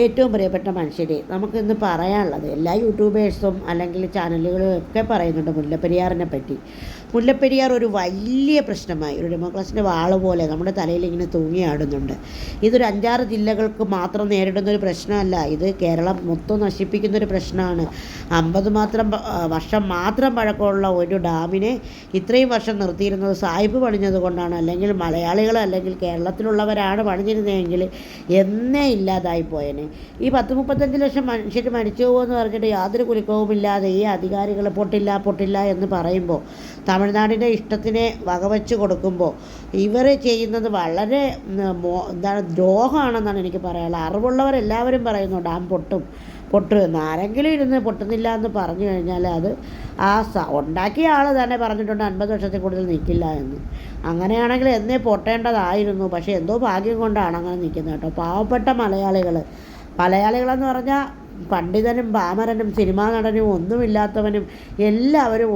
ഏറ്റവും പ്രിയപ്പെട്ട മനുഷ്യരെ നമുക്കിന്ന് പറയാനുള്ളത് എല്ലാ യൂട്യൂബേഴ്സും അല്ലെങ്കിൽ ചാനലുകളും ഒക്കെ പറയുന്നുണ്ട് മുല്ലപ്പെരിയാറിനെ പറ്റി. മുല്ലപ്പെരിയാർ ഒരു വലിയ പ്രശ്നമായി. ഒരു ഡെമോക്രസിന്റെ വാൾ പോലെ നമ്മുടെ തലയിൽ ഇങ്ങനെ തൂങ്ങിയാടുന്നുണ്ട് ഇതൊരു അഞ്ചാറ് ജില്ലകൾക്ക് മാത്രം നേരിടുന്ന ഒരു പ്രശ്നമല്ല. ഇത് കേരളം മൊത്തം നശിപ്പിക്കുന്ന ഒരു പ്രശ്നമാണ്. അമ്പത് മാത്രം വർഷം മാത്രം പഴക്കമുള്ള ഒരു ഡാമിനെ ഇത്രയും വർഷം നിർത്തിയിരുന്നത് സായിപ്പ് പണിഞ്ഞത് കൊണ്ടാണ്. അല്ലെങ്കിൽ മലയാളികൾ അല്ലെങ്കിൽ കേരളത്തിലുള്ളവരാണ് പണിഞ്ഞിരുന്നതെങ്കിൽ എന്നേ ഇല്ലാതായി പോയനെ. ഈ പത്ത് മുപ്പത്തഞ്ച് ലക്ഷം മനുഷ്യർ മരിച്ചു പോകുമെന്ന് പറഞ്ഞിട്ട് യാതൊരു കുലുക്കവുമില്ലാതെ ഈ അധികാരികൾ പൊട്ടില്ല പൊട്ടില്ല എന്ന് പറയുമ്പോൾ തമിഴ്നാടിന്റെ ഇഷ്ടത്തിനെ വകവെച്ച് കൊടുക്കുമ്പോൾ ഇവർ ചെയ്യുന്നത് വളരെ മോ- എന്താണ് ദ്രോഹമാണെന്നാണ് എനിക്ക് പറയാനുള്ളത്. അറിവുള്ളവരെല്ലാവരും പറയുന്നു ഡാം പൊട്ടും പൊട്ടുമെന്ന് ആരെങ്കിലും ഇരുന്ന് പൊട്ടുന്നില്ല എന്ന് പറഞ്ഞു കഴിഞ്ഞാൽ അത് ആ സ ഉണ്ടാക്കിയ ആൾ തന്നെ പറഞ്ഞിട്ടുണ്ട് അൻപത് വർഷത്തിൽ കൂടുതൽ നിൽക്കില്ല എന്ന്. അങ്ങനെയാണെങ്കിൽ എന്നേ പൊട്ടേണ്ടതായിരുന്നു. പക്ഷേ എന്തോ ഭാഗ്യം കൊണ്ടാണ് അങ്ങനെ നിൽക്കുന്നത് കേട്ടോ. പാവപ്പെട്ട മലയാളികൾ മലയാളികളെന്ന് പറഞ്ഞാൽ പണ്ഡിതനും പാമരനും സിനിമാ നടനും ഒന്നുമില്ലാത്തവനും എല്ലാവരും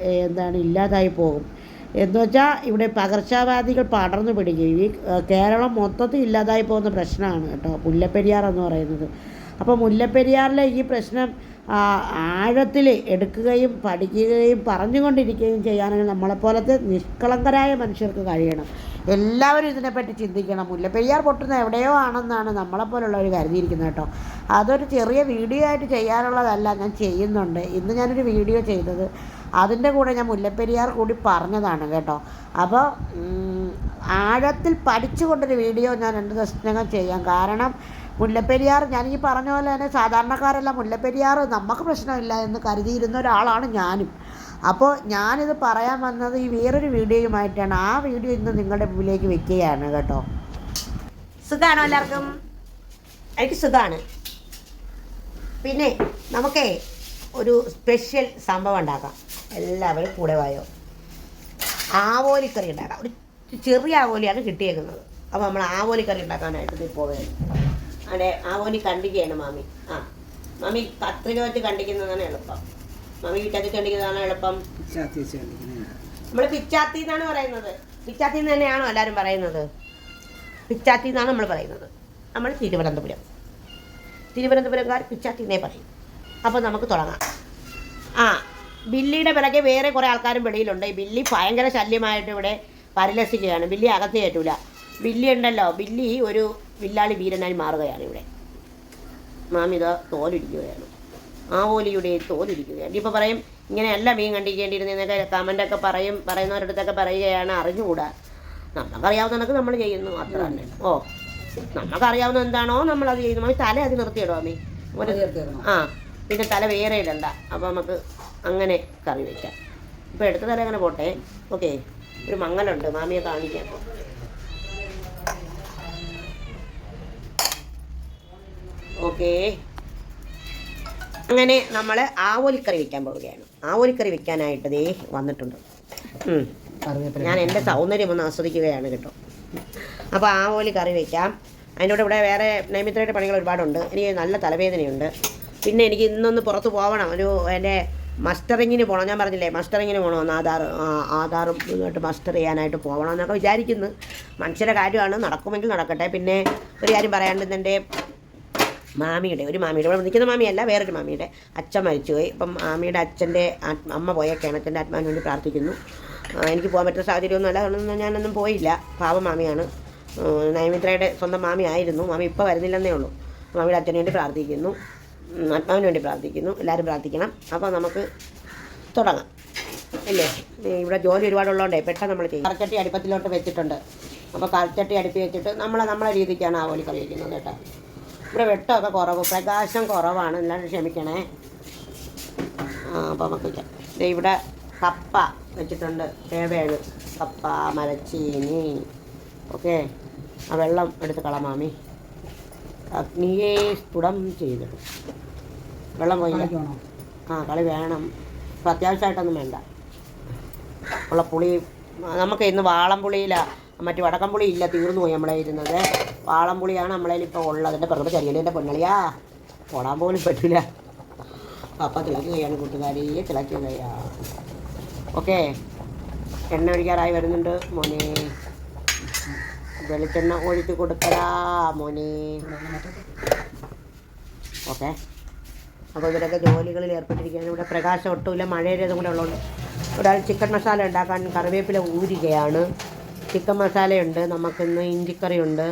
ഏ, എന്താണ് ഇല്ലാതായി പോകും. എന്ന് വെച്ചാൽ ഇവിടെ പകർച്ചവ്യാധികൾ പടർന്നു പിടിക്കും. ഈ കേരളം മൊത്തത്തിൽ ഇല്ലാതായി പോകുന്ന പ്രശ്നമാണ് കേട്ടോ മുല്ലപ്പെരിയാർ എന്ന് പറയുന്നത്. അപ്പോൾ മുല്ലപ്പെരിയാറിലെ ഈ പ്രശ്നം ആഴത്തിൽ എടുക്കുകയും പഠിക്കുകയും പറഞ്ഞുകൊണ്ടിരിക്കുകയും ചെയ്യാനാണ് നമ്മളെപ്പോലത്തെ നിഷ്കളങ്കരായ മനുഷ്യർക്ക് കഴിയണം. എല്ലാവരും ഇതിനെപ്പറ്റി ചിന്തിക്കണം. മുല്ലപ്പെരിയാർ പൊട്ടുന്ന എവിടെയോ ആണെന്നാണ് നമ്മളെപ്പോലുള്ളവർ കരുതിയിരിക്കുന്നത് കേട്ടോ. അതൊരു ചെറിയ വീഡിയോ ആയിട്ട് ചെയ്യാനുള്ളതല്ല ഞാൻ ചെയ്യുന്നുണ്ട്. ഇന്ന് ഞാനൊരു വീഡിയോ ചെയ്തത് അതിന്റെ കൂടെ ഞാൻ മുല്ലപ്പെരിയാർ കൂടി പറഞ്ഞതാണ് കേട്ടോ. അപ്പോൾ ആഴത്തിൽ പഠിച്ചുകൊണ്ടൊരു വീഡിയോ ഞാൻ രണ്ട് ദിവസത്തിനകം ചെയ്യാം. കാരണം മുല്ലപ്പെരിയാർ ഞാൻ ഈ പറഞ്ഞ പോലെ തന്നെ സാധാരണക്കാരെല്ലാം. മുല്ലപ്പെരിയാർ നമുക്ക് പ്രശ്നമില്ല എന്ന് കരുതിയിരുന്ന ഒരാളാണ് ഞാനും. അപ്പോൾ ഞാനിത് പറയാൻ വന്നത് ഈ വേറൊരു വീഡിയോയുമായിട്ടാണ്. ആ വീഡിയോ ഇന്ന് നിങ്ങളുടെ മുമ്പിലേക്ക് വെക്കുകയാണ് കേട്ടോ. സുഖമാണോ എല്ലാവർക്കും? എനിക്ക് സുഖമാണ് പിന്നെ നമുക്കേ ഒരു സ്പെഷ്യൽ സംഭവം ഉണ്ടാക്കാം. എല്ലാവരും കൂടെ വായോ. ആവോലിക്കറി ഉണ്ടാക്കാം. ഒരു ചെറിയ ആവോലിയാണ് കിട്ടിയേക്കുന്നത്. അപ്പോൾ നമ്മൾ ആവോലിക്കറി ഉണ്ടാക്കാനായിട്ട് പോവുകയാണ്. അവിടെ ആവോലി കണ്ടിക്കുകയാണ് മാമി. ആ മാമി കത്രിക വെച്ച് കണ്ടിക്കുന്നതാണ് എളുപ്പം. മാമി വീട്ടത്തിൽ കണ്ടിക്കുന്നതാണ് എളുപ്പം. നമ്മൾ പിച്ചാത്തി എന്നാണ് പറയുന്നത്. പിച്ചാത്തി എന്ന് തന്നെയാണോ എല്ലാവരും പറയുന്നത്? പിച്ചാത്തി എന്നാണ് നമ്മൾ പറയുന്നത്. നമ്മൾ തിരുവനന്തപുരം. തിരുവനന്തപുരംകാർ പിച്ചാത്തി എന്നേ പറയും. അപ്പോൾ നമുക്ക് തുടങ്ങാം. ആ ബില്ലിയുടെ പിറകെ വേറെ കുറേ ആൾക്കാരും വെളിയിലുണ്ട്. ഈ ബില്ലി ഭയങ്കര ശല്യമായിട്ട് ഇവിടെ പരിലസിക്കുകയാണ്. ബില്ലി അകത്ത് കയറ്റൂല. ബില്ലി ഉണ്ടല്ലോ. ബില്ലി ഒരു വില്ലാളി വീരനായി മാറുകയാണ് ഇവിടെ. മാമിത തോലിരിക്കുകയാണ് ആ ഓലിയുടെ തോലിരിക്കുകയാണ് ഇപ്പോൾ പറയും ഇങ്ങനെയല്ല മീൻ കണ്ടിരിക്കേണ്ടിയിരുന്നതൊക്കെ കമന്റൊക്കെ പറയും പറയുന്നവരടുത്തൊക്കെ പറയുകയാണ് അറിഞ്ഞുകൂടാ? നമുക്കറിയാവുന്ന കണക്ക് നമ്മൾ ചെയ്യുന്നു അത്ര തന്നെ. ഓ നമുക്കറിയാവുന്ന എന്താണോ നമ്മൾ അത് ചെയ്യുന്നു. മമ്മി തല അത് നിർത്തിയിടോ അമ്മി. ഒരു ആ പിന്നെ തല വേറെ ഇടണ്ട അപ്പോൾ നമുക്ക് അങ്ങനെ കറി വയ്ക്കാം ഇപ്പോൾ എടുത്ത തല അങ്ങനെ പോട്ടെ? ഓക്കെ ഒരു മങ്ങലുണ്ട് മാമിയെ കാണിക്കാം. ഓക്കേ. അങ്ങനെ നമ്മൾ ആവോലിക്കറി വെക്കാൻ പോവുകയാണ്. ആവോലിക്കറി വെക്കാനായിട്ട് ദേ വന്നിട്ടുണ്ട്. ഞാൻ എന്റെ സൗന്ദര്യം ഒന്ന് ആസ്വദിക്കുകയാണ് കേട്ടോ. അപ്പോൾ ആവോലി കറി വെക്കാം. അതിന്റെ കൂടെ ഇവിടെ വേറെ നൈമിത്രയുടെ പണികൾ ഒരുപാടുണ്ട്. എനിക്ക് നല്ല തലവേദനയുണ്ട്. പിന്നെ എനിക്ക് ഇന്നൊന്ന് പുറത്ത് പോകണം ഒരു എന്റെ മസ്റ്ററിങ്ങിന് പോകണം ഞാൻ പറഞ്ഞില്ലേ മസ്റ്ററിങ്ങിന് പോകണമെന്ന് ആധാർ ആധാറും ഇതുമായിട്ട് മസ്റ്റർ ചെയ്യാനായിട്ട് പോകണം എന്നൊക്കെ വിചാരിക്കുന്നു. മനുഷ്യരുടെ കാര്യമാണ്. നടക്കുമെങ്കിൽ നടക്കട്ടെ. പിന്നെ ഒരു കാര്യം പറയാണ്ട് എന്റെ മാമിയുടെ ഒരു മാമിയുടെ. ഇവിടെ നിൽക്കുന്ന മാമിയല്ല വേറൊരു മാമിയുടെ അച്ഛൻ മരിച്ചുപോയി. ഇപ്പം മാമിയുടെ അച്ഛന്റെ അമ്മ പോയ കേണത്തിന്റെ ആത്മാവിന് വേണ്ടി പ്രാർത്ഥിക്കുന്നു. എനിക്ക് പോകാൻ പറ്റുന്ന സാഹചര്യമൊന്നുമല്ല അതുകൊണ്ടൊന്നും ഞാനൊന്നും പോയില്ല. പാവ മാമിയാണ്. നയമിത്രയുടെ സ്വന്തം മാമി ആയിരുന്നു. മാമി ഇപ്പോൾ വരുന്നില്ലെന്നേ ഉള്ളൂ. മാമിയുടെ അച്ഛന് വേണ്ടി പ്രാർത്ഥിക്കുന്നു. ആത്മാവിന് വേണ്ടി പ്രാർത്ഥിക്കുന്നു. എല്ലാവരും പ്രാർത്ഥിക്കണം. അപ്പോൾ നമുക്ക് തുടങ്ങാം. ഇല്ലേ? ഈ ഇവിടെ ജോലി ഒരുപാടുള്ളതുകൊണ്ടേ പെട്ടെന്ന് നമ്മൾ ചെയ്യും. കറച്ചട്ടി അടുപ്പത്തിലോട്ട് വെച്ചിട്ടുണ്ട്. അപ്പോൾ കറച്ചട്ടി അടുപ്പി വെച്ചിട്ട് നമ്മൾ നമ്മളെ രീതിക്കാണ് ആ ഓലി കറി കേട്ടോ. ഇവിടെ വെട്ടമൊക്കെ കുറവ്? പ്രകാശം കുറവാണ്. എല്ലാവരും ക്ഷമിക്കണേ. ആ അപ്പോൾ നമുക്ക്. ഇവിടെ കപ്പ വെച്ചിട്ടുണ്ട്. ഏവേഴ് കപ്പ മരച്ചീനി. ഓക്കെ. ആ വെള്ളം എടുത്ത് കള മാമി. അഗ്നിയെ സ്ഫുടം ചെയ്തിടും. വെള്ളം പോയില്ല? ആ കളി വേണം. ഇപ്പം അത്യാവശ്യമായിട്ടൊന്നും വേണ്ട. ഉള്ള പുളി നമുക്ക് ഇന്ന് വാളംപുളിയിലാണ് മറ്റു വടക്കംപുളി ഇല്ല തീർന്നു പോയി നമ്മളെ ഇരുന്നത്. വാളംപുളിയാണ് നമ്മളെ ഇപ്പോൾ ഉള്ളത്. എന്റെ പ്രകൃതി ചെറിയന്റെ പൊന്നളിയാ. ഓടാൻ പോലും പറ്റില്ല അപ്പം തിളക്കുകയാണ് കൂട്ടുകാരി തിളക്കുകയാ ഓക്കെ. എണ്ണ ഒഴിക്കാറായി വരുന്നുണ്ട് മോനെ. വെളിച്ചെണ്ണ ഒഴിച്ച് കൊടുക്കടാ മോനെ. ഓക്കെ. അപ്പോൾ ഇവരൊക്കെ ജോലികളിൽ ഏർപ്പെട്ടിരിക്കുകയാണ്. ഇവിടെ പ്രകാശം ഒട്ടുമില്ല മഴയുടെ ഇതും കൂടെ ഉള്ളതുകൊണ്ട് ഒരാൾ ചിക്കൻ മസാല ഉണ്ടാക്കാൻ കറിവേപ്പില ഊരുകയാണ്. ചിക്കൻ മസാലയുണ്ട് നമുക്കിന്ന് ഇഞ്ചിക്കറിയുണ്ട്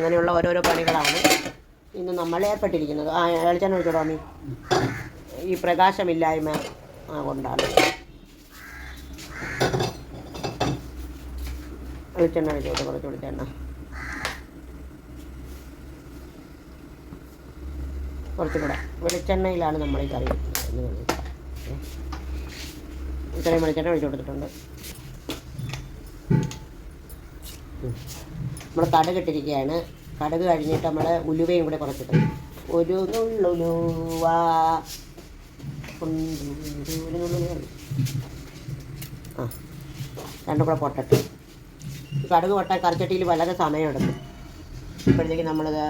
അങ്ങനെയുള്ള ഓരോരോ പണികളാണ് ഇന്ന് നമ്മൾ ഏർപ്പെട്ടിരിക്കുന്നത്. ആ എളിച്ചാൻ വിളിച്ചോടോ അമ്മി ഈ പ്രകാശമില്ലായ്മ കൊണ്ടാണ്. വെളിച്ചെണ്ണ വിളിച്ചോട്ട് കുറച്ച് വെളിച്ചെണ്ണ കുറച്ചും കൂടെ വെളിച്ചെണ്ണയിലാണ് നമ്മൾ ഈ കറി. ഇത്രയും വെളിച്ചെണ്ണ ഒഴിച്ചു കൊടുത്തിട്ടുണ്ട്. നമ്മൾ കടുക് ഇട്ടിരിക്കുകയാണ് കടുക് കഴിഞ്ഞിട്ട് നമ്മൾ ഉലുവയും കൂടെ കുറച്ചിട്ട് ഒരു രണ്ടും കൂടെ പൊട്ടട്ട്. കടക് പൊട്ടാൻ കറിച്ചട്ടിയിൽ വളരെ സമയമെടുക്കും. ഇപ്പോഴത്തേക്ക് നമ്മളിത്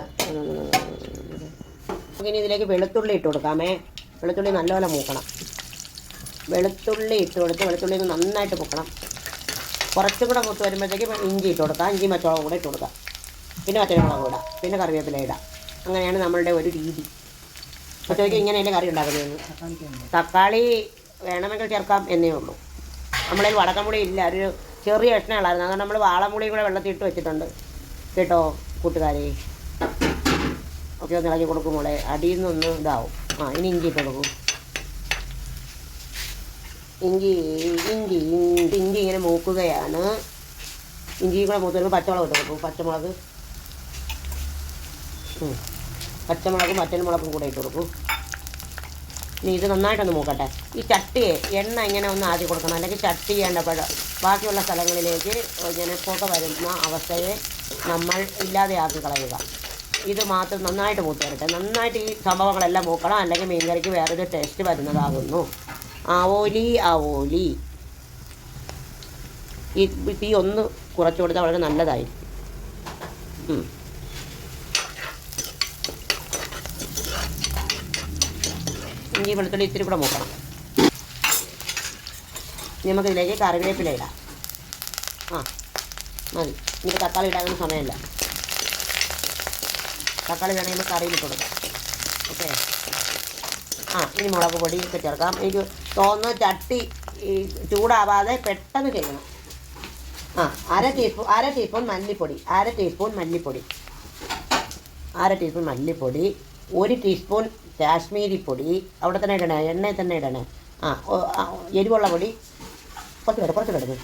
നമുക്കിനി ഇതിലേക്ക് വെളുത്തുള്ളി ഇട്ട് കൊടുക്കാമേ. വെളുത്തുള്ളി നല്ലപോലെ മൂക്കണം. വെളുത്തുള്ളി ഇട്ട് കൊടുത്ത് വെളുത്തുള്ളി നന്നായിട്ട് മുക്കണം കുറച്ചും കൂടെ മൂത്ത് വരുമ്പോഴത്തേക്ക് ഇഞ്ചി ഇട്ട് കൊടുക്കാം. ഇഞ്ചി മറ്റോളം കൂടെ ഇട്ട് കൊടുക്കാം. പിന്നെ പച്ചമുളക് ഇടാം പിന്നെ കറിവേപ്പില ഇടാം. അങ്ങനെയാണ് നമ്മളുടെ ഒരു രീതി. അപ്പോഴത്തേക്ക് ഇങ്ങനെയല്ലേ കറി ഉണ്ടാക്കുന്നതെന്ന് തക്കാളി വേണമെങ്കിൽ ചേർക്കാം എന്നേ ഉള്ളൂ. നമ്മളിൽ വടക്കമുളി ഇല്ല. ഒരു ചെറിയ കഷ്ണങ്ങളായിരുന്നു. അതുകൊണ്ട് നമ്മൾ വാളമുളിയും കൂടെ വെള്ളത്തിൽ ഇട്ട് വെച്ചിട്ടുണ്ട്. കേട്ടോ കൂട്ടുകാരെ? ഒക്കെ ഒന്ന് ഇളകി കൊടുക്കും മോളെ. അടിയിൽ നിന്നൊന്ന് ഇതാവും. ആ ഇനി ഇഞ്ചി ഇട്ട് കൊടുക്കും. ഇഞ്ചി ഇഞ്ചി ഇഞ്ചി ഇങ്ങനെ മൂക്കുകയാണ്. ഇഞ്ചി കൂടെ മൂത്ത് വരുമ്പോൾ പച്ചമുളക് ഇട്ട് പച്ചമുളക് പച്ചമുളകും പച്ചമുളകും കൂടെ ഇട്ട് കൊടുക്കും. ഇനി ഇത് നന്നായിട്ടൊന്ന് മൂക്കട്ടെ. ഈ ചട്ടിയെ എണ്ണ ഇങ്ങനെ ഒന്ന് ആദ്യം കൊടുക്കണം. അല്ലെങ്കിൽ ചട്ടി ചെയ്യേണ്ടപ്പോഴ ബാക്കിയുള്ള സ്ഥലങ്ങളിലേക്ക് ഇങ്ങനെ പുക വരുന്ന അവസ്ഥയെ നമ്മൾ ഇല്ലാതെയാക്കി കളയുക. ഇത് മാത്രം നന്നായിട്ട് മൂത്ത് വരട്ടെ. നന്നായിട്ട് ഈ സംഭവങ്ങളെല്ലാം മൂക്കണം. അല്ലെങ്കിൽ മീൻകറിക്ക് വേറൊരു ടേസ്റ്റ് വരുന്നതാകുന്നു. ആവോലി ആവോലി. ഈ തീ ഒന്ന് കുറച്ച് കൊടുത്താൽ വളരെ നല്ലതായിരിക്കും. ഇഞ്ചി വെളുത്തുള്ളി ഇത്തിരി കൂടെ മൂക്കണം. ഇനി നമുക്ക് ഇതിലേക്ക് കറിവേപ്പില ഇടാം. ആ മതി. ഇനി തക്കാളി ഇടാനൊന്നും സമയമില്ല. തക്കാളി വേണമെങ്കിൽ കറിയിൽ കൊടുക്കാം. ഓക്കെ. ആ ഇനി മുളക് പൊടി ഒക്കെ ചേർക്കാം. എനിക്ക് തോന്നുന്നു ചട്ടി ഈ ചൂടാവാതെ പെട്ടെന്ന് ചെയ്യണം ആ അര ടീസ്പൂൺ അര ടീസ്പൂൺ മല്ലിപ്പൊടി അര ടീസ്പൂൺ മല്ലിപ്പൊടി അര ടീസ്പൂൺ മല്ലിപ്പൊടി ഒരു ടീസ്പൂൺ കാശ്മീരി പൊടി അവിടെ തന്നെ ഇടണേ എണ്ണയിൽ തന്നെ ഇടണേ. ആ എരിവുള്ള പൊടി കുറച്ച് പേര് കുറച്ച് കിടക്കും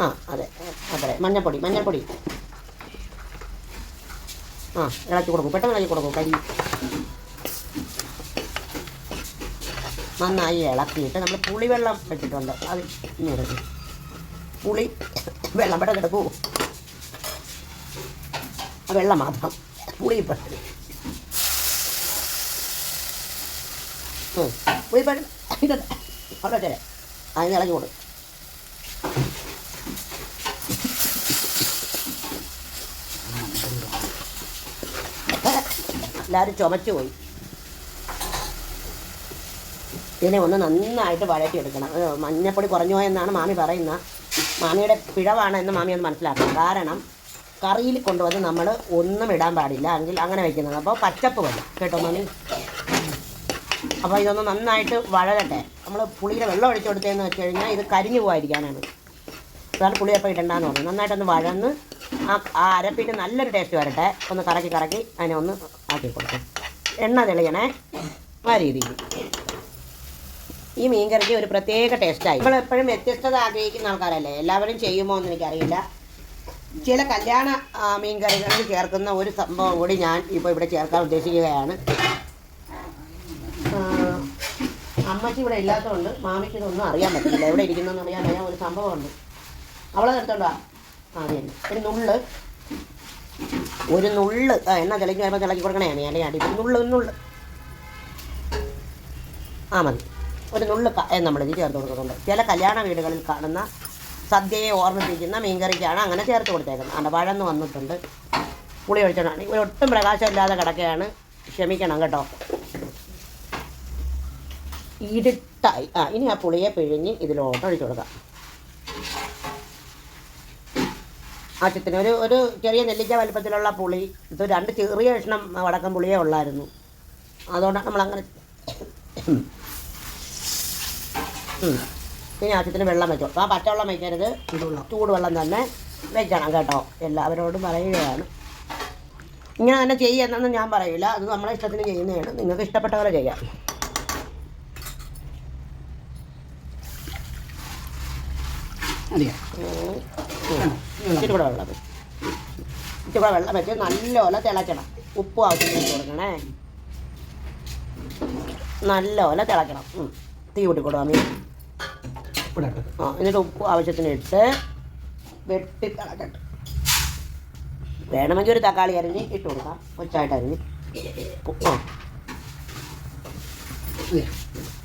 ആ അതെ അതെ മഞ്ഞൾപ്പൊടി മഞ്ഞൾപ്പൊടി. ആ ഇളക്കി കൊടുക്കും പെട്ടെന്ന് ഇളക്കി കൊടുക്കും കരി. നന്നായി ഇളക്കിയിട്ട് നമ്മൾ പുളിവെള്ളം വെച്ചിട്ടുണ്ട് അത് ഇനി പുളി വെള്ളം ഇവിടെ കിടക്കൂ. വെള്ളം മാത്രം പുളി പെട്ടെന്ന് പുളി പെട്ടെന്ന് ഇതട്ടെ അവിടെ അതിന് ഇളക്കി കൊടുക്കും. എല്ലാവരും ചുമച്ചു പോയി. ഇതിനെ ഒന്ന് നന്നായിട്ട് വഴറ്റിയെടുക്കണം മഞ്ഞപ്പൊടി കുറഞ്ഞു പോയെന്നാണ് മാമി പറയുന്ന. മാമിയുടെ പിഴവാണ് എന്ന് മാമി ഒന്ന് മനസ്സിലാക്കണം. കാരണം കറിയിൽ കൊണ്ടുവന്ന് നമ്മൾ ഒന്നും ഇടാൻ പാടില്ല. എങ്കിൽ അങ്ങനെ വെക്കുന്നത്. അപ്പോൾ പച്ചപ്പ് വരും കേട്ടോ മാമി? അപ്പോൾ ഇതൊന്ന് നന്നായിട്ട് വഴകട്ടെ. നമ്മൾ പുളിയുടെ വെള്ളം ഒഴിച്ചു കൊടുത്തതെന്ന് വെച്ച് കഴിഞ്ഞാൽ ഇത് കരിഞ്ഞു പോകാതിരിക്കാനാണ്. അതാണ് പുളി പുളിയപ്പം ഇടണ്ടെന്ന് പറഞ്ഞു. നന്നായിട്ടൊന്ന് വഴന്ന് ആ ആ അരപ്പിട്ട് നല്ലൊരു ടേസ്റ്റ് വരട്ടെ. ഒന്ന് കറക്കി കറക്കി അതിനെ ഒന്ന് ആക്കി കൊടുക്കും. എണ്ണ തെളിയണേ. ആ രീതിയിൽ. ഈ മീൻകറിക്ക് ഒരു പ്രത്യേക ടേസ്റ്റായി നമ്മൾ എപ്പോഴും വ്യത്യസ്തത ആഗ്രഹിക്കുന്ന ആൾക്കാരല്ലേ? എല്ലാവരും ചെയ്യുമോ എന്ന് എനിക്കറിയില്ല. ചില കല്യാണ മീൻകറികളിൽ ചേർക്കുന്ന ഒരു സംഭവം കൂടി ഞാൻ ഇപ്പോൾ ഇവിടെ ചേർക്കാൻ ഉദ്ദേശിക്കുകയാണ്. അമ്മയ്ക്ക് ഇവിടെ ഇല്ലാത്തതുകൊണ്ട് മാമിക്ക് ഇതൊന്നും അറിയാൻ പറ്റില്ല. എവിടെ ഇരിക്കുന്നതെന്ന് അറിയാൻ വയ്യ ഒരു സംഭവമുണ്ട്. അവളെ നിർത്തണ്ടോ. ആ അതെ ഒരു നുള്ള്. ഒരു നുള്ള്. ആ എന്നാ തിളക്കി വരുമ്പോൾ തിളക്കി കൊടുക്കണേ അല്ലെങ്കിൽ അടി നുള്ള് നുള്ള്. ആ മതി. ഒരു നുള്ളു ഇത് ചേർത്ത് കൊടുക്കുന്നുണ്ട്. ചില കല്യാണ വീടുകളിൽ കാണുന്ന സദ്യയെ ഓർമ്മിപ്പിക്കുന്ന മീൻകറിക്കാണ് അങ്ങനെ ചേർത്ത് കൊടുത്തേക്കുന്നത്. അണ്ട പഴന്ന് വന്നിട്ടുണ്ട്. പുളി ഒഴിച്ചോണ്ടാണ് ഇവർ ഒട്ടും പ്രകാശമില്ലാതെ കിടക്കുകയാണ്. ക്ഷമിക്കണം കേട്ടോ. ഇരുട്ടായി. ആ ഇനി ആ പുളിയെ പിഴിഞ്ഞ് ഇതിലോട്ട് ഒഴിച്ചു കൊടുക്കാം. ആവശ്യത്തിന് ഒരു ഒരു ചെറിയ നെല്ലിക്ക വലുപ്പത്തിലുള്ള പുളി ഇത് രണ്ട് ചെറിയ കഷ്ണം വടക്കം പുളിയേ ഉള്ളായിരുന്നു. അതുകൊണ്ടാണ് നമ്മളങ്ങനെ പിന്നെ ആദ്യത്തിന് വെള്ളം വെച്ചോ ആ പച്ചവെള്ളം വയ്ക്കരുത്. ചൂടുവെള്ളം ചൂടുവെള്ളം തന്നെ വെക്കണം കേട്ടോ. എല്ലാവരോടും പറയുകയാണ്. ഇങ്ങനെ തന്നെ ചെയ്യുന്നതെന്ന് ഞാൻ പറയില്ല. അത് നമ്മളെ ഇഷ്ടത്തിന് ചെയ്യുന്നതാണ്. നിങ്ങൾക്ക് ഇഷ്ടപ്പെട്ട പോലെ ചെയ്യാം. ഇച്ചിരി കൂടെ വെള്ളം വെച്ച് ഇച്ചിരി കൂടെ വെള്ളം വെച്ച് നല്ലപോലെ തിളയ്ക്കണം. ഉപ്പ് ആവശ്യത്തിന് ഇട്ട് കൊടുക്കണേ. നല്ലപോലെ തിളയ്ക്കണം. തീ കൂട്ടിക്കൊടുക്കാം ഇട്ട്. ആ എന്നിട്ട് ഉപ്പ് ആവശ്യത്തിന് ഇട്ട് വെട്ടി തിളക്കട്ടെ വേണമെങ്കിൽ ഒരു തക്കാളി അരിഞ്ഞ് ഇട്ട് കൊടുക്കാം. കൊച്ചായിട്ട് അരിഞ്ഞ്. ഉപ്പ് ആ?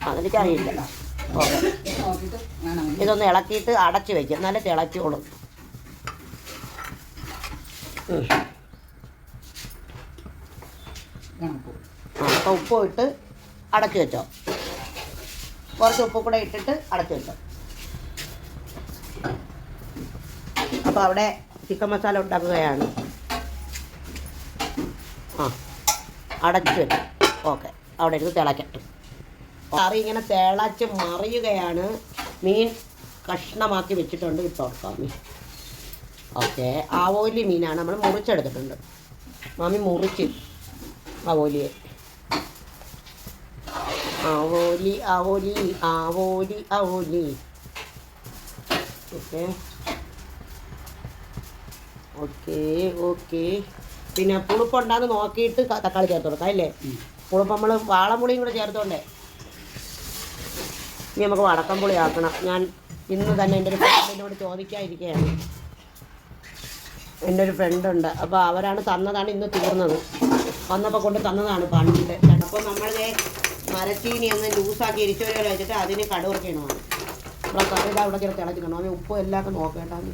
അതെനിക്കറിയില്ല ഓക്കെ. ഇതൊന്ന് ഇളക്കിയിട്ട് അടച്ച് വയ്ക്കും നല്ല. ആ അപ്പോൾ ഉപ്പ് ഇട്ട് അടച്ചു വെച്ചോ. കുറച്ച് ഉപ്പ് കൂടെ ഇട്ടിട്ട് അടച്ചു വെച്ചോ. അപ്പോൾ അവിടെ ചിക്കൻ മസാല ഉണ്ടാക്കുകയാണ്. ആ അടച്ചു ഓക്കെ അവിടെ ഇരുന്ന് തിളക്കട്ടെ കറി ഇങ്ങനെ തിളച്ച് മറിയുകയാണ്. മീൻ കഷ്ണമാക്കി വെച്ചിട്ടുണ്ട് ഇട്ട് കൊടുക്കാം മീൻ ഓക്കെ ആവോലി മീനാണ് നമ്മൾ മുറിച്ചെടുത്തിട്ടുണ്ട്. മാമി മുറിച്ച് ആവോലിയെ ആവോലി ആവോലി ആവോലി ആവോലി ഓക്കെ. Okay okay. പിന്നെ പുളിപ്പുണ്ടാന്ന് നോക്കിയിട്ട് തക്കാളി ചേർത്ത് കൊടുക്കാം അല്ലേ. പുളിപ്പ് നമ്മൾ വാളംപുളിയും കൂടെ ചേർത്തോണ്ടേ. ഇനി നമുക്ക് വടക്കം പുളി ആക്കണം. ഞാൻ ഇന്ന് തന്നെ എന്റെ ഒരു ഫ്രണ്ടിനോട് ചോദിക്കാതിരിക്കുകയാണ് എന്റെ ഒരു ഫ്രണ്ട് ഉണ്ട്. അപ്പോൾ അവരാണ് തന്നതാണ് ഇന്ന് തീർന്നത്. വന്നപ്പോൾ കൊണ്ട് തന്നതാണ് പണ്ട്. അപ്പോൾ നമ്മൾ മരച്ചീനി ഒന്ന് ലൂസാക്കി ഇരിച്ചോരെ വെച്ചിട്ട് അതിന് കടുവർക്കണമാണ് അപ്പോൾ കറിയുടെ അവിടെ കയറി തിളച്ചിക്കണം അവൻ ഉപ്പും എല്ലാം നോക്കേണ്ടാന്ന്.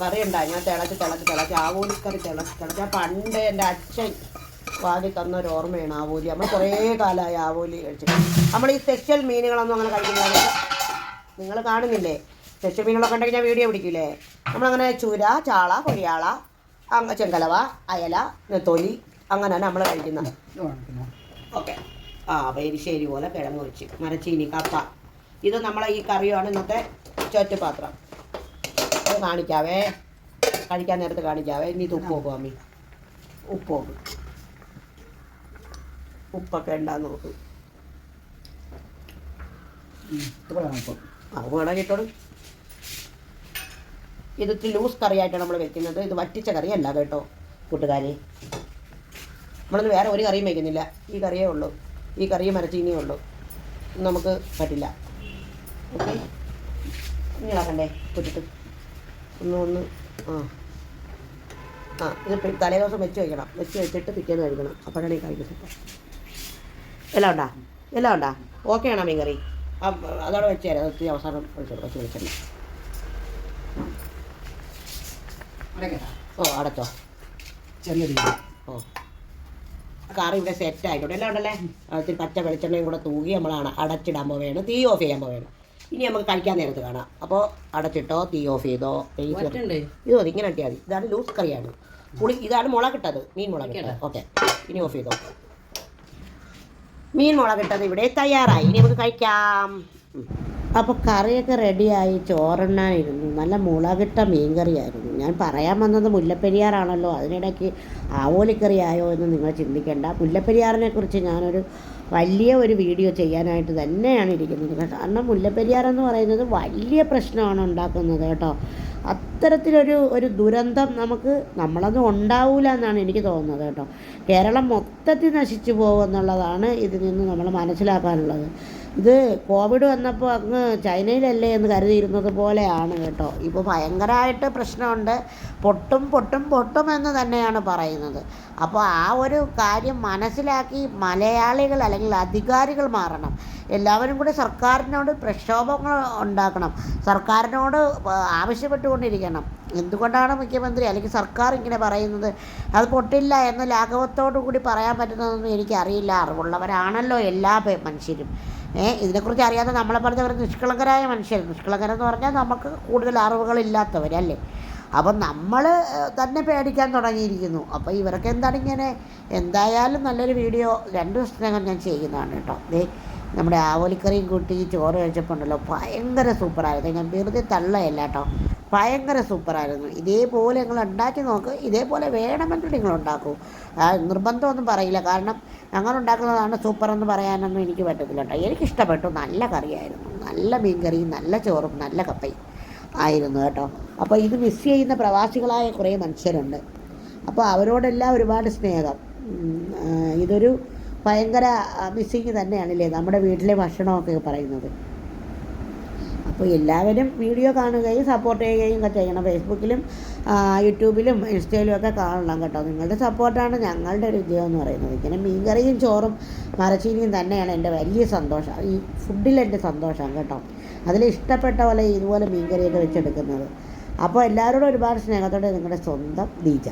കറി ഉണ്ടായി ഞാൻ തിളച്ച് തിളച്ച് തിളച്ച് ആവൂലിക്കറി തിളച്ച് തിളച്ച്. പണ്ട് എന്റെ അച്ഛൻ വാതി തന്ന ഒരു ഓർമ്മയാണ് ആവോലി. നമ്മൾ കുറേ കാലമായി ആവോലി കഴിച്ചിട്ട് നമ്മൾ ഈ സ്പെഷ്യൽ മീനുകളൊന്നും അങ്ങനെ കഴിക്കുന്നില്ല. നിങ്ങൾ കാണുന്നില്ലേ? സ്പെഷ്യൽ മീനുകളൊക്കെ ഉണ്ടെങ്കിൽ ഞാൻ വീഡിയോ പിടിക്കില്ലേ നമ്മളങ്ങനെ ചുര ചാള കൊരിയാള അങ്ങ ചെങ്കലവ അയല നെത്തോലി അങ്ങനെയാണ് നമ്മൾ കഴിക്കുന്നത്. ഓക്കെ. ആ പെരിശ്ശേരി പോലെ കിഴങ്ങ് വെച്ച് മരച്ചീനി കപ്പ. ഇത് നമ്മളെ ഈ കറിയാണ് ഇന്നത്തെ ചൊറ്റുപാത്രം അത് കാണിക്കാവേ. കഴിക്കാൻ നേരത്ത് കാണിക്കാവേ. ഇനി ഇത് ഉപ്പ് നോക്കും അമ്മി? ഉപ്പ് നോക്കും ഉപ്പൊക്കെ ഉണ്ടാന്ന് നോക്കും. വേണം. അത് ഇത് ഇത്തിരി ലൂസ് കറിയായിട്ടാണ് നമ്മൾ വെക്കുന്നത്. ഇത് വറ്റിച്ച കറിയല്ല കേട്ടോ കൂട്ടുകാരി. നമ്മളിന്ന് വേറെ ഒരു കറിയും വയ്ക്കുന്നില്ല ഈ കറിയേ ഉള്ളൂ. ഈ കറിയും മരച്ചീനിയേ ഉള്ളൂ. നമുക്ക് പറ്റില്ല. ഓക്കെ? ഇനി ഇളക്കണ്ടേ? കുറ്റിട്ട് ഒന്ന് ഒന്ന് ആ. ആ ഇത് തലേദിവസം തലേ ദിവസം വെച്ച് വയ്ക്കണം വെച്ച് വെച്ചിട്ട് പിറ്റേന്ന് കഴിക്കണം അപ്പോഴാണ് ഈ കഴിക്കുന്നത് എല്ലാം ഉണ്ടാ? എല്ലാം ഉണ്ടാ? ഓക്കെ ആണോ മീൻ കറി ആ അതവിടെ വെച്ച് തരാം. ഒത്തിരി അവസാനം വെച്ച് വെച്ച് വിളിച്ചിട്ടുണ്ട് ഓ അടച്ചോ. ചെറിയ ഓ. കറി ഇവിടെ സെറ്റ് ആയിക്കോട്ടെ എല്ലാം ഉണ്ടല്ലേ? അതിൽ പച്ച വെളിച്ചെണ്ണയും കൂടെ തൂകി നമ്മളാണ് അടച്ചിടാൻ പോവുകയാണ്. തീ ഓഫ് ചെയ്യാൻ പോവുകയാണ്. ഇനി നമുക്ക് കഴിക്കാൻ നേരത്ത് കാണാം. അപ്പോൾ അടച്ചിട്ടോ തീ ഓഫ് ചെയ്തോ ഇതോ മതി ഇങ്ങനെ ഇട്ടിയാൽ മതി. ഇതാണ് ലൂസ് കറിയാണ്. പുളി ഇതാണ് മുളകിട്ടത് മീൻ മുളകിട്ടത് ഓക്കെ ഇനി ഓഫ് ചെയ്തോ. മീൻ മുളകിട്ടത് ഇവിടെ തയ്യാറായി. ഇനി നമുക്ക് കഴിക്കാം. അപ്പോൾ കറിയൊക്കെ റെഡിയായി ചോറെണ്ണായിരുന്നു നല്ല മുളകിട്ട മീൻ കറിയായിരുന്നു. ഞാൻ പറയാൻ വന്നത് മുല്ലപ്പെരിയാറാണല്ലോ. അതിനിടയ്ക്ക് ആവോലിക്കറിയായോ എന്ന് നിങ്ങൾ ചിന്തിക്കേണ്ട. മുല്ലപ്പെരിയാറിനെ കുറിച്ച് ഞാനൊരു വലിയ ഒരു വീഡിയോ ചെയ്യാനായിട്ട് തന്നെയാണ് ഇരിക്കുന്നത് കാരണം മുല്ലപ്പെരിയാർ എന്ന് പറയുന്നത് വലിയ പ്രശ്നമാണ് ഉണ്ടാക്കുന്നത് കേട്ടോ. അത്തരത്തിലൊരു ഒരു ദുരന്തം നമുക്ക് നമ്മളത് ഉണ്ടാവില്ല എന്നാണ് എനിക്ക് തോന്നുന്നത് കേട്ടോ. കേരളം മൊത്തത്തിൽ നശിച്ചു പോകുമെന്നുള്ളതാണ് ഇതിൽ നിന്ന് നമ്മൾ മനസ്സിലാക്കാനുള്ളത്. ഇത് കോവിഡ് വന്നപ്പോൾ അങ്ങ് ചൈനയിലല്ലേ എന്ന് കരുതിയിരുന്നത് പോലെയാണ് കേട്ടോ. ഇപ്പോൾ ഭയങ്കരമായിട്ട് പ്രശ്നമുണ്ട്. പൊട്ടും പൊട്ടും പൊട്ടും എന്ന് തന്നെയാണ് പറയുന്നത്. അപ്പോൾ ആ ഒരു കാര്യം മനസ്സിലാക്കി മലയാളികൾ അല്ലെങ്കിൽ അധികാരികൾ മാറണം. എല്ലാവരും കൂടി സർക്കാരിനോട് പ്രക്ഷോഭങ്ങൾ ഉണ്ടാക്കണം. സർക്കാരിനോട് ആവശ്യപ്പെട്ടുകൊണ്ടിരിക്കണം. എന്തുകൊണ്ടാണ് മുഖ്യമന്ത്രി അല്ലെങ്കിൽ സർക്കാർ ഇങ്ങനെ പറയുന്നത്? അത് പൊട്ടില്ല എന്ന് ലാഘവത്തോടു കൂടി പറയാൻ പറ്റുന്നതൊന്നും എനിക്കറിയില്ല. അറിവുള്ളവരാണല്ലോ എല്ലാ മനുഷ്യരും. ഇതിനെക്കുറിച്ച് അറിയാതെ നമ്മളെ പറഞ്ഞവർ നിഷ്കളങ്കരായ മനുഷ്യർ നിഷ്കളങ്കരെന്ന് പറഞ്ഞാൽ നമുക്ക് കൂടുതൽ അറിവുകളില്ലാത്തവരല്ലേ അപ്പം നമ്മൾ തന്നെ പേടിക്കാൻ തുടങ്ങിയിരിക്കുന്നു. അപ്പോൾ ഇവർക്ക് എന്താണ് ഇങ്ങനെ എന്തായാലും നല്ലൊരു വീഡിയോ രണ്ട് ദിവസത്തിനകം ഞാൻ ചെയ്യുന്നതാണ് കേട്ടോ. ദേ നമ്മുടെ ആവോലിക്കറിയും കൂട്ടി ചോറ് കഴിച്ചപ്പോൾ ഉണ്ടല്ലോ ഭയങ്കര സൂപ്പറായിരുന്നു. ഞാൻ വെറുതെ തള്ളയല്ല കേട്ടോ. ഭയങ്കര സൂപ്പറായിരുന്നു. ഇതേപോലെ നിങ്ങൾ ഉണ്ടാക്കി നോക്ക് ഇതേപോലെ വേണമെങ്കിൽ നിങ്ങൾ ഉണ്ടാക്കൂ. നിർബന്ധമൊന്നും പറയില്ല. കാരണം ഞങ്ങൾ ഉണ്ടാക്കുന്നതാണ് സൂപ്പറെന്ന് പറയാനൊന്നും എനിക്ക് പറ്റത്തില്ല കേട്ടോ. എനിക്കിഷ്ടപ്പെട്ടു നല്ല കറിയായിരുന്നു. നല്ല മീൻകറിയും നല്ല ചോറും നല്ല കപ്പയും ആയിരുന്നു കേട്ടോ. അപ്പോൾ ഇത് മിസ് ചെയ്യുന്ന പ്രവാസികളായ കുറേ മനുഷ്യരുണ്ട്. അപ്പോൾ അവരോടെല്ലാം ഒരുപാട് സ്നേഹം. ഇതൊരു ഭയങ്കര മിസ്സിങ് തന്നെയാണല്ലേ? നമ്മുടെ വീട്ടിലെ ഭക്ഷണമൊക്കെ പറയുന്നത്. അപ്പോൾ എല്ലാവരും വീഡിയോ കാണുകയും സപ്പോർട്ട് ചെയ്യുകയും ഒക്കെ ചെയ്യണം. ഫേസ്ബുക്കിലും യൂട്യൂബിലും ഇൻസ്റ്റയിലും ഒക്കെ കാണണം കേട്ടോ. നിങ്ങളുടെ സപ്പോർട്ടാണ് ഞങ്ങളുടെ ഒരു വിജയം എന്ന് പറയുന്നത്. ഇങ്ങനെ മീൻകറിയും ചോറും മരച്ചീനിയും തന്നെയാണ് എന്റെ വലിയ സന്തോഷം. ഈ ഫുഡിൽ എന്റെ സന്തോഷം കേട്ടോ. അതിൽ ഇഷ്ടപ്പെട്ട പോലെ ഇതുപോലെ മീൻകറിയൊക്കെ വെച്ചെടുക്കുന്നത്. അപ്പോൾ എല്ലാവരോടും ഒരുപാട് സ്നേഹത്തോടെ നിങ്ങളുടെ സ്വന്തം ദീജ